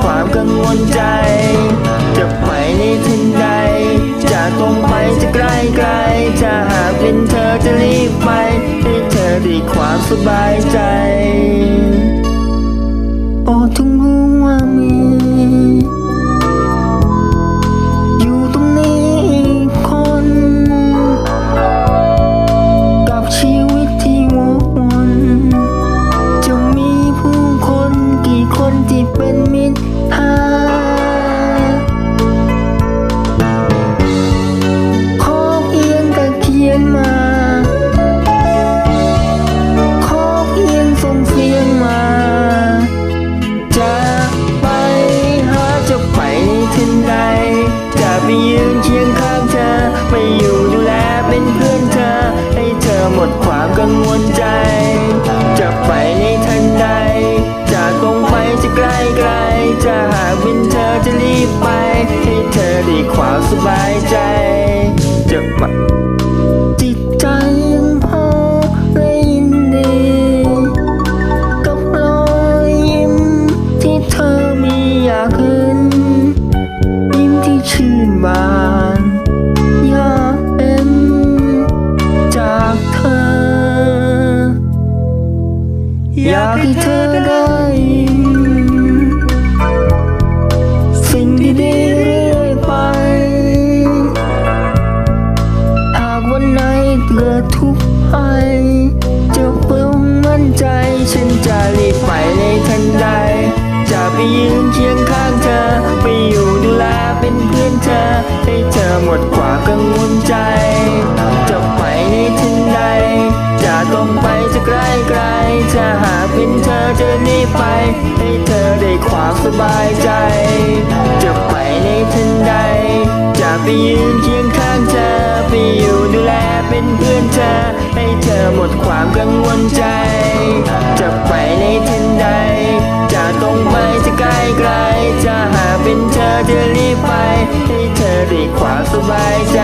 ความกังวลใจ จะไปในทันใด จะตรงไปจะใกล้ไกล จะหาเป็นเธอจะรีบไปให้เธอได้ความสบายใจ โอ้ทุกงรู้ว่ามี ไปยืนเคียงข้างเธอไปอยู่ดูแลเป็นเพื่อน อยากให้เธอได้ยินสิ่งดีๆเรื่อยไปหากวันไหนเกิดทุกข์ภัยจะเพิ่มมั่นใจ ฉันจะรีบไปในทันใด จะไปยืนเคียงข้างเธอ ไปอยู่ดูแลเป็นเพื่อนเธอ ให้เธอหมดความกังวลใจ ความสบายใจ จะไปในทันใด จะไปยืนเคียงข้างเธอ ไปอยู่ดูแลเป็นเพื่อนเธอ ให้เธอหมดความกังวลใจ จะไปในทันใด จะตรงไปจะใกล้ไกล จะหากเป็นเธอจะรีบไป ให้เธอได้ความสบายใจ